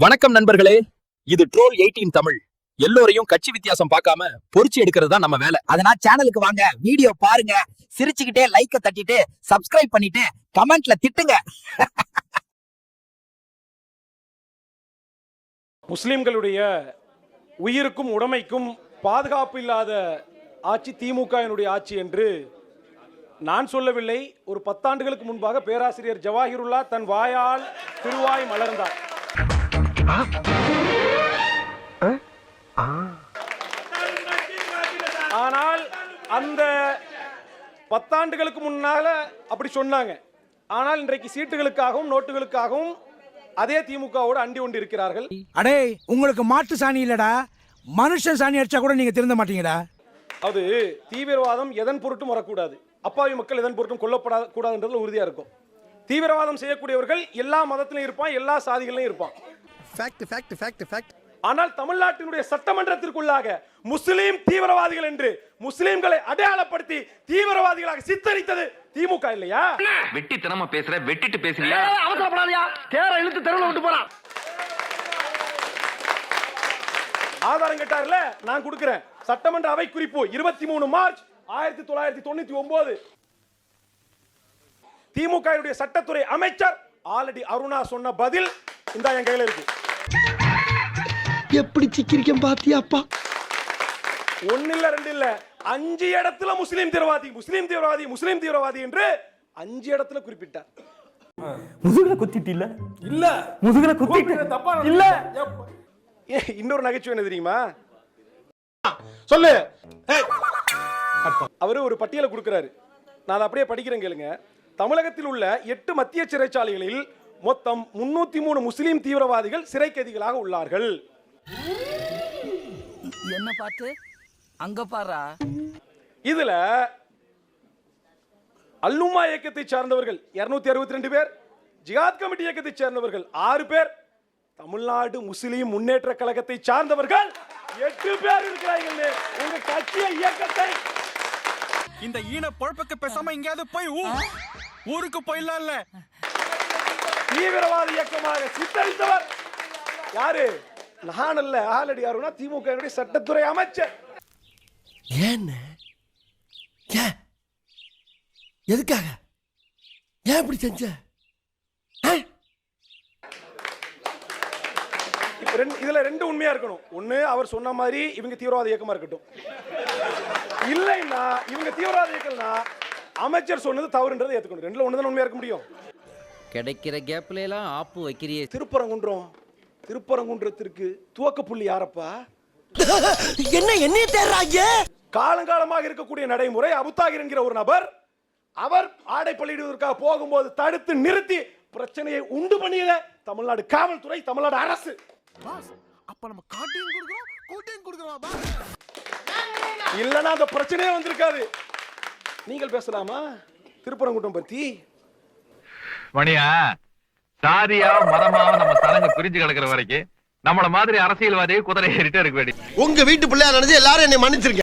வணக்கம் நண்பர்களே. இது ட்ரோல் எயிட்டீன் தமிழ். எல்லோரையும் கட்சி வித்தியாசம் பார்க்காம பொறிச்சு எடுக்கிறது தான் நம்ம வேலை. அதனால சேனலுக்கு வாங்க வீடியோ பாருங்க சிரிச்சுக்கிட்டே லைக்க தட்டிட்டு சப்ஸ்கிரைப் பண்ணிட்டு கமெண்ட்ல திட்டுங்க. முஸ்லிம்களுடைய உயிருக்கும் உடமைக்கும் பாதுகாப்பு இல்லாத ஆட்சி திமுகவினுடைய ஆட்சி என்று நான் சொல்லவில்லை. ஒரு பத்தாண்டுகளுக்கு முன்பாக பேராசிரியர் ஜவாஹிருல்லா தன் வாயால் திருவாய் மலர்ந்தார். ஆனால் அந்த பத்தாண்டுகளுக்கு முன்னால அப்படி சொன்னாங்க. ஆனால் இன்றைக்கு சீட்டுகளுக்காகவும் நோட்டுகளுக்காகவும் அதே திமுகவோடு அண்டி கொண்டு இருக்கிறார்கள் அடே உங்களுக்கு மாட்டு சாணி இல்லடா. மனுஷன் சாணி அடிச்சா கூட நீங்க திருந்த மாட்டீங்கடா. அது தீவிரவாதம் எதன் பொருட்டும் வரக்கூடாது. அப்பாவி மக்கள் எதன் பொருட்டும் கொல்லப்படா கூடாதுன்றதுல உறுதியா இருக்கும். தீவிரவாதம் செய்யக்கூடியவர்கள் எல்லா மதத்திலும் இருப்பான் எல்லா சாதிகளிலும் இருப்பான். ஃபேக்ட் ஃபேக்ட் ஃபேக்ட் ஃபேக்ட் ஆனால் தமிழ்நாட்டினுடைய சட்டமன்றத்திற்குள்ளாக முஸ்லீம் தீவிரவாதிகள் என்று முஸ்லீம்களை அடையாளப்படுத்தி தீவிரவாதிகளாக சித்தரித்தது திமுக இல்லையா? வெட்டித்தனமா பேசுற? வெட்டிட்டு பேசுறியா? அவசரப்படாதயா. தேர இழுத்து தெருவில் விட்டு போறான் ஆதாரம் கேட்டார்ல? நான் கொடுக்கிறேன். சட்டமன்ற அவை குறிப்பு இருபத்தி மூணு மார்ச் ஆயிரத்தி தொள்ளாயிரத்தி தொண்ணூத்தி ஒன்பது திமுக சட்டத்துறை அமைச்சர் ஆல்ரெடி அருணா சொன்ன பதில் இந்த என் கையில இருக்கு. எப்படி சிக்கிரிக்கம் பாத்தியாப்பா ஒன்னு இல்ல ரெண்டு இல்ல. அஞ்சு இடத்துல முஸ்லீம் தீவிரவாதி முஸ்லீம் தீவிரவாதி முஸ்லீம் தீவிரவாதி என்று அஞ்சு இடத்துல குறிப்பிட்டார். முதுகுல குத்திட்டு இல்ல? இல்ல. முதுகுல குத்திட்டு இல்ல. ஏன், இன்னொரு நகைச்சுவை என்ன தெரியுமா? சொல்லு. அவரு ஒரு பட்டியலை கொடுக்கிறாரு. நான் அதை அப்படியே படிக்கிறேன் கேளுங்க. தமிழகத்தில் உள்ள எட்டு மத்திய சிறைச்சாலைகளில் மொத்தம் முன்னூத்தி மூணு முஸ்லீம் தீவிரவாதிகள் சிறை கைதிகளாக உள்ளார்கள். என்ன பார்த்து அங்க பாரா? இதுல அல்லுமா இயக்கத்தை சார்ந்தவர்கள் 262 அறுபத்தி ரெண்டு பேர் ஜிஹாத் கமிட்டி இயக்கத்தை சேர்ந்தவர்கள் ஆறு பேர் தமிழ்நாடு முஸ்லீம் முன்னேற்ற கழகத்தை சார்ந்தவர்கள் எட்டு பேர் இருக்கிறார்கள். உங்க கட்சிய இயக்கத்தை இந்த ஈன பொழப்புக்கு பேசாம எங்கேயாவது போய் ஊருக்கு போயிடலாம்ல. தீவிரவாத இயக்கமாக சித்தரித்தவர். யாரு? நான் அல்ல ஆலடி யாருன்னா திமுக சட்டத்துறை அமைச்சர். ஏன்னு ஏன்? எதுக்காக? ஏன் இப்படி செஞ்ச? இதுல ரெண்டு உண்மையா இருக்கணும். ஒண்ணு அவர் சொன்ன மாதிரி இவங்க தீவிரவாத இயக்கமா இருக்கட்டும். இல்லைன்னா இவங்க தீவிரவாத இயக்கம்னா அமைச்சர் சொன்னது தவறுன்றதை ஏத்துக்கணும். ரெண்டுல ஒண்ணுதான் உண்மையா இருக்க முடியும்? கிடைக்கிற கேப்ல எல்லாம் ஆப்பு வைக்கிறியே. திருப்பரங்குன்றம் திருப்பரங்குன்றத்திற்கு துவக்க புள்ளி யாரப்பா? என்ன என்னைய தேடுறாங்க? காலங்காலமாக இருக்கக்கூடிய நடைமுறை அபுத்தாகிர் என்கிற ஒரு நபர் அவர் ஆடை பள்ளியிடுவதற்காக போகும்போது தடுத்து நிறுத்தி பிரச்சனையை உண்டு பண்ணியத தமிழ்நாடு காவல்துறை தமிழ்நாடு அரசு. அப்ப நம்ம காட்டையும் கொடுக்குறோம் கூட்டையும் கொடுக்குறோம் இல்லைன்னா அந்த பிரச்சனையே வந்திருக்காது. நீங்கள் பேசலாமா? திருப்பரங்குன்றம் பத்தி மணியா சாதியா மதமா நம்ம சனங்க பிரிஞ்சு கிடக்குற வரைக்கும் நம்மள மாதிரி அரசியல்வாதியை குதிரை ஏறிட்டே இருக்க வேண்டிய உங்க வீட்டு பிள்ளையா நினைச்சு எல்லாரும் என்னை மன்னிச்சிருங்க.